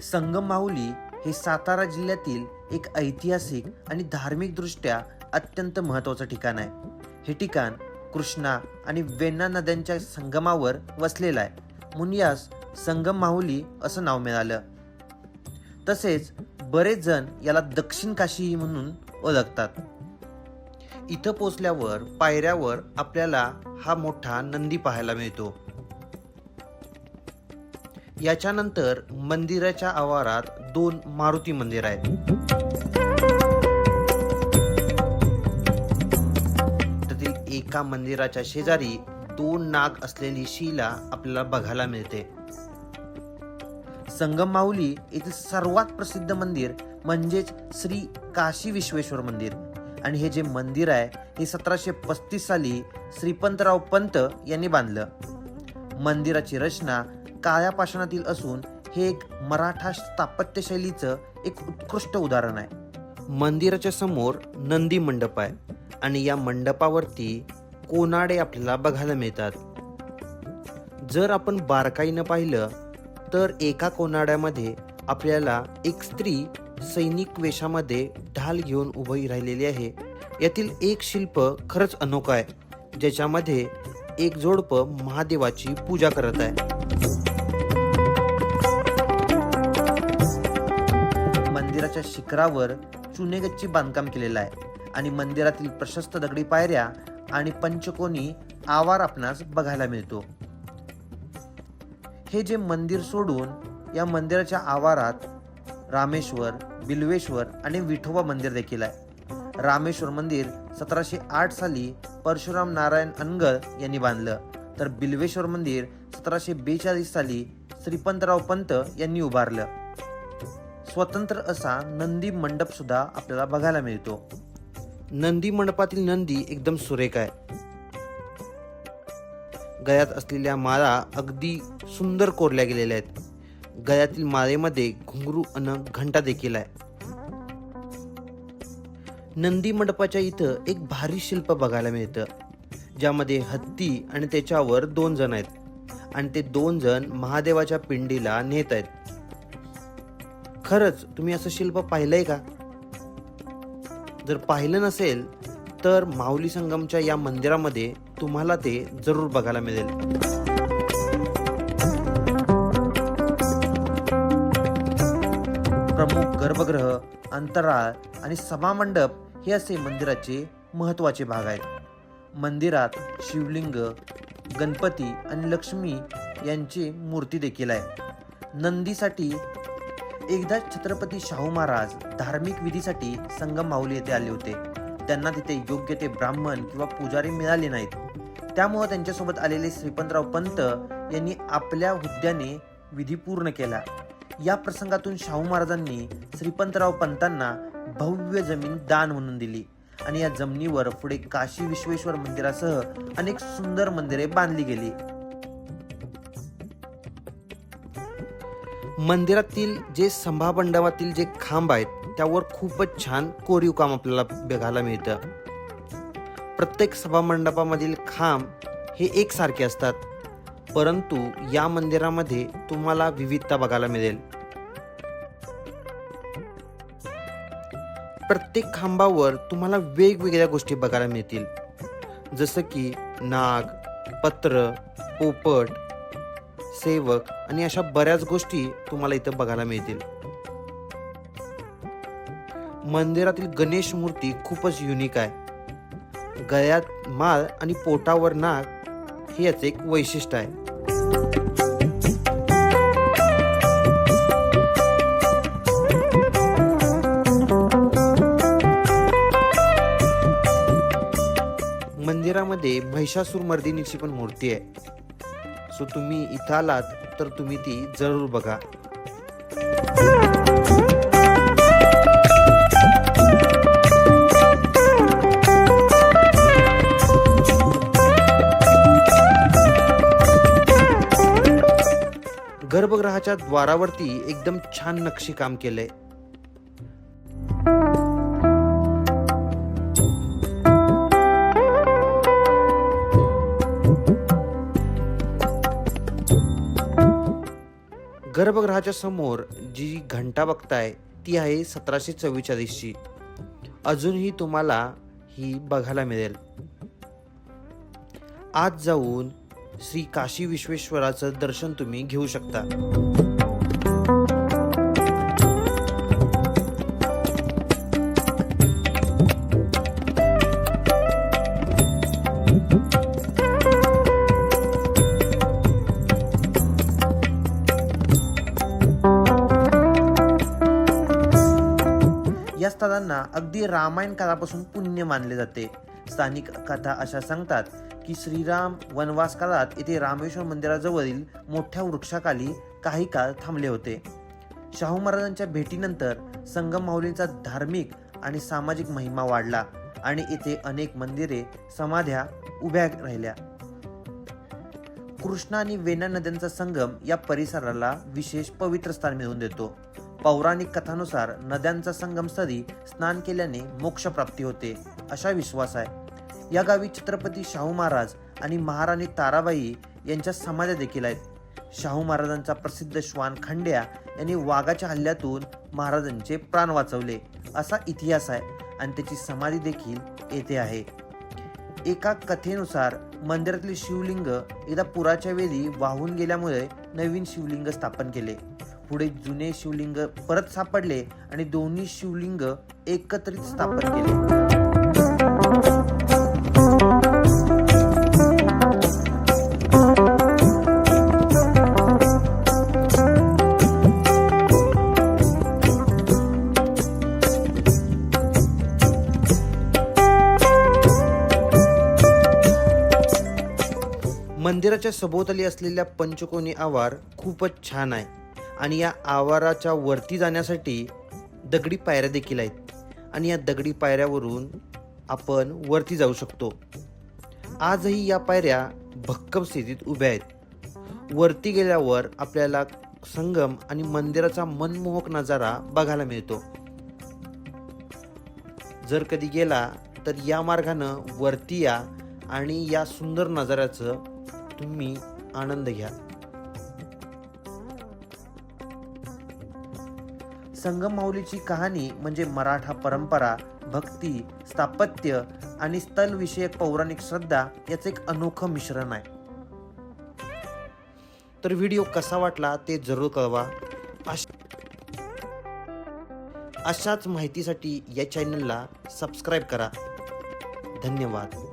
संगम माहुली हे सातारा जिल्ह्यातील एक ऐतिहासिक आणि धार्मिकदृष्ट्या अत्यंत महत्त्वाचं ठिकाण आहे. हे ठिकाण कृष्णा आणि वेण्णा नद्यांच्या संगमावर वसलेलं आहे. म्हणून यास संगम माहुली असं नाव मिळालं. तसेच बरेच जण याला दक्षिण काशी म्हणून ओळखतात. इथं पोचल्यावर पायऱ्यावर आपल्याला हा मोठा नंदी पाहायला मिळतो. याच्यानंतर मंदिराच्या आवारात दोन मारुती मंदिर आहेत. त्यातील एका मंदिराच्या शेजारी दोन नाग असलेली शिला आपल्याला बघायला मिळते. संगम माऊली येथील सर्वात प्रसिद्ध मंदिर म्हणजेच श्री काशी विश्वेश्वर मंदिर. आणि हे जे मंदिर आहे हे सतराशे पस्तीस साली श्रीपंतराव पंत यांनी बांधलं. मंदिराची रचना काळ्या पाषाणातील असून हे एक मराठा स्थापत्यशैलीचं एक उत्कृष्ट उदाहरण आहे. मंदिराच्या समोर नंदी मंडप आहे आणि या मंडपावरती कोनाडे आपल्याला बघायला मिळतात. जर आपण बारकाईनं पाहिलं तर एका कोनाड्यामध्ये आपल्याला एक स्त्री सैनिक वेशामध्ये ढाल घेऊन उभी राहिलेली आहे. यातील एक शिल्प खरंच अनोखा आहे ज्याच्यामध्ये एक जोडपं महादेवाची पूजा करत आहे. मंदिराच्या शिखरावर चुनेगच्ची बांधकाम केलेलं आहे. आणि मंदिरातील प्रशस्त दगडी पायऱ्या आणि पंचकोनी आवार आपणास बघायला मिळतो. हे जे मंदिर सोडून या मंदिराच्या आवारात रामेश्वर बिल्वेश्वर आणि विठोबा मंदिर देखील आहे. रामेश्वर मंदिर सतराशे आठ साली परशुराम नारायण अनगळ यांनी बांधलं. तर बिल्वेश्वर मंदिर सतराशे बेचाळीस साली श्रीपंतराव पंत यांनी उभारलं. स्वतंत्र असा नंदी मंडप सुद्धा आपल्याला बघायला मिळतो. नंदी मंडपातील नंदी एकदम सुरेख आहे. गळ्यात असलेल्या माळा अगदी सुंदर कोरल्या गेलेल्या आहेत. गळ्यातील माळेमध्ये घुंगरू अन घंटा देखील आहे. नंदी मंडपाच्या इथं एक भारी शिल्प बघायला मिळतं. ज्यामध्ये हत्ती आणि त्याच्यावर दोन जण आहेत. आणि ते दोन जण महादेवाच्या पिंडीला नेत आहेत. खरंच तुम्ही असं शिल्प पाहिलंय का? जर पाहिलं नसेल तर माऊली संगमच्या या मंदिरामध्ये तुम्हाला ते जरूर बघायला मिळेल. प्रमुख गर्भगृह अंतराळ आणि सभामंडप हे असे मंदिराचे महत्त्वाचे भाग आहेत. मंदिरात शिवलिंग गणपती आणि लक्ष्मी यांची मूर्ती देखील आहे. नंदीसाठी एकदा छत्रपती शाहू महाराज धार्मिक विधीसाठी संगम माऊली येथे आले होते. त्यांना तिथे योग्य ते ब्राह्मण किंवा पुजारी मिळाले नाहीत. त्यामुळे त्यांच्यासोबत आलेले श्रीपंतराव पंत यांनी आपल्या हुद्द्याने विधी पूर्ण केला. या प्रसंगातून शाहू महाराजांनी श्रीपंतराव पंतांना भव्य जमीन दान म्हणून दिली आणि या जमिनीवर पुढे काशी विश्वेश्वर मंदिरासह अनेक सुंदर मंदिरे बांधली गेली. मंदिरातील जे सभामंडपातील जे खांब आहेत त्यावर खूपच छान कोरीव काम आपल्याला बघायला मिळतं. प्रत्येक सभामंडपामधील खांब हे एकसारखे असतात परंतु या मंदिरामध्ये तुम्हाला विविधता बघायला मिळेल. प्रत्येक खांबावर तुम्हाला वेगवेगळ्या गोष्टी बघायला मिळतील. जसं की नाग पत्र पोपट सेवक आणि अशा बऱ्याच गोष्टी तुम्हाला इथं बघायला मिळतील. मंदिरातील गणेश मूर्ती खूपच युनिक आहे. गळ्यात माळ आणि पोटावर नाग हे याचे एक वैशिष्ट्य आहे. मंदिरामध्ये महिषासूर मर्दिनीची पण मूर्ती आहे. सो तुम्ही इथं आलात तर तुम्ही ती जरूर बघा. गर्भगृहाच्या द्वारावरती एकदम छान नक्षी काम केलंय. गर्भगृहाच्या समोर जी घंटा बघताय ती आहे सतराशे चव्वेचाळीसची. अजूनही तुम्हाला ही बघायला मिळेल. आज जाऊन श्री काशी विश्वेश्वराचं दर्शन तुम्ही घेऊ शकता. असताना अगदी रामायण काळापासून पुण्य मानले जाते. स्थानिक कथा अशा सांगतात की श्रीराम वनवास काळात येथे रामेश्वर मंदिराजवळील मोठ्या वृक्षाखाली काही काळ थांबले होते. शाहू महाराजांच्या भेटीनंतर संगम माऊलींचा धार्मिक आणि सामाजिक महिमा वाढला आणि येथे अनेक मंदिरे समाध्या उभ्या राहिल्या. कृष्णा आणि वेना नद्यांचा संगम या परिसराला विशेष पवित्र स्थान मिळवून देतो. पौराणिक कथानुसार नद्यांचा संगम स्थळी स्नान केल्याने मोक्ष प्राप्ती होते असा विश्वास आहे. या गावी छत्रपती शाहू महाराज आणि महाराणी ताराबाई यांच्या समाध्या देखील आहेत. शाहू महाराजांचा प्रसिद्ध श्वान खंड्या यांनी वाघाच्या हल्ल्यातून महाराजांचे प्राण वाचवले असा इतिहास आहे आणि त्याची समाधी देखील येथे आहे. एका कथेनुसार मंदिरातले शिवलिंग एकदा पुराच्या वेळी वाहून गेल्यामुळे नवीन शिवलिंग स्थापन केले. पुढे जुने शिवलिंग परत सापडले आणि दोन्ही शिवलिंग एकत्रित स्थापन केले. मंदिराच्या सभोवताली असलेल्या पंचकोनी आवार खूपच छान आहे. आणि या आवाराच्या वरती जाण्यासाठी दगडी पायऱ्या देखील आहेत. आणि या दगडी पायऱ्यावरून आपण वरती जाऊ शकतो. आजही या पायऱ्या भक्कम स्थितीत उभ्या आहेत. वरती गेल्यावर आपल्याला संगम आणि मंदिराचा मनमोहक नजारा बघायला मिळतो. जर कधी गेला तर या मार्गानं वरती या आणि या सुंदर नजाऱ्याचं तुम्ही आनंद घ्या संगम माऊलीची कहाणी म्हणजे मराठा परंपरा भक्ती स्थापत्य आणि स्थलविषयक पौराणिक श्रद्धा याचं एक अनोखं मिश्रण आहे. तर व्हिडिओ कसा वाटला ते जरूर कळवा. अश- अशाच माहितीसाठी या चॅनलला सबस्क्राईब करा. धन्यवाद.